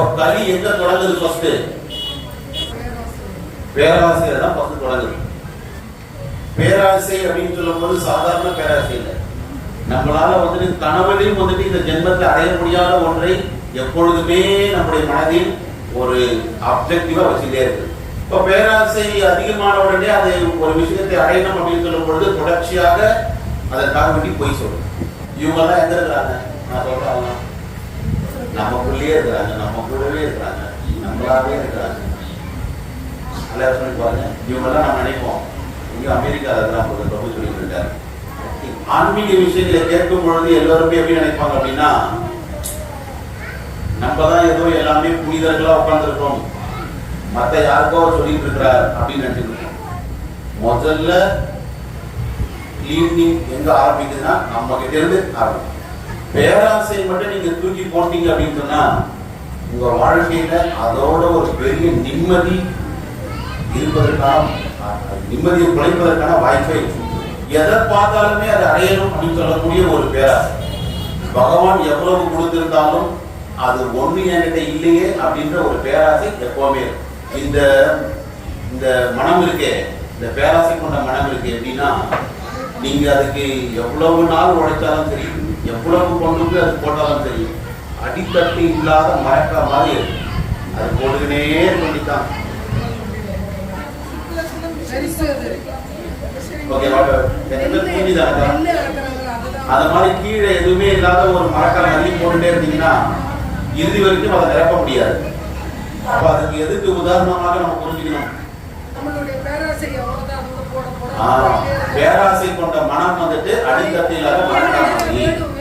அப்ப கலி எங்க தொடங்குது ஃபர்ஸ்ட் பேராசிரியர் தான் ஃபர்ஸ்ட் தொடங்குது. பேராசை அப்படின்னு சொல்லும்போது சாதாரண பேராசை இல்லை. நம்மளால வந்துட்டு கணவனில் வந்துட்டு இந்த ஜென்மத்தில் அடைய முடியாத ஒன்றை எப்பொழுதுமே நம்முடைய மனதில் ஒரு அப்ஜெக்டிவா வச்சுட்டே இருக்கு. இப்ப பேராசை அதிகமான உடனே அதை ஒரு விஷயத்தை அடையணும் அப்படின்னு சொல்லும் பொழுது தொடர்ச்சியாக அதற்காக வேண்டி போய் சொல்லும். இவங்க எல்லாம் எங்க இருக்கிறாங்க? நான் சொல்றேன் நமக்குள்ளேயே இருக்கிறாங்க நம்ம கூடவே இருக்கிறாங்க. நம்மளாவே இருக்கிறாங்க. நல்லா சொல்லி பாருங்க இவங்கெல்லாம் நம்ம நினைப்போம். இங்க அமெரிக்காவில் இருக்கிறாங்க ஒரு பிரபு சொல்லிட்டு இருக்காரு. ஆன்மீக விஷயங்களை கேட்கும் பொழுது எல்லாருமே எப்படி நினைப்பாங்க அப்படின்னா நம்ம தான் ஏதோ எல்லாமே புனிதர்களாக உட்காந்துருக்கோம் மத்த யாருக்கோ அவர் சொல்லிட்டு இருக்கிறார் அப்படின்னு நினைச்சிருக்கோம். முதல்ல ஈவினிங் எங்க ஆரம்பிக்குதுன்னா நம்ம கிட்ட இருந்து ஆரம்பிக்கும். பேராசை மட்டும் நீங்க தூக்கி போட்டீங்க அப்படின்னு சொன்னா உங்க வாழ்க்கையில அதோட ஒரு பெரிய நிம்மதி இருப்பதற்கான நிம்மதியை குலைப்பதற்கான வாய்ப்பை எதை பார்த்தாலுமே அதை அடையணும் அப்படின்னு சொல்லக்கூடிய ஒரு பேராசை. பகவான் எவ்வளவு கொடுத்திருந்தாலும் அது ஒண்ணு என்கிட்ட இல்லையே அப்படின்ற ஒரு பேராசை எப்பவுமே இந்த இந்த மனம் இருக்கே இந்த பேராசை கொண்ட மனம் இருக்கு எப்படின்னா நீங்க அதுக்கு எவ்வளவு நாள் உழைச்சாலும் தெரியும் எவ்வளவு போய் அது போட்டாலும் சரி அடித்தட்டு இல்லாத மரக்கா மாதிரி இருக்கு அது போட்டுக்கினே புரியுதாக்கா அந்த மாதிரி கீழே எதுவுமே இல்லாத ஒரு மரக்கால் அள்ளி போட்டுட்டே இருந்தீங்கன்னா இறுதி வரைக்கும் அதை நிரப்ப முடியாது. அப்ப அதுக்கு எதுக்கு உதாரணமாக நம்ம புரிஞ்சுக்கணும்? பேராசை கொண்ட மனம் வந்துட்டு அடித்தட்டு இல்லாத வேணும்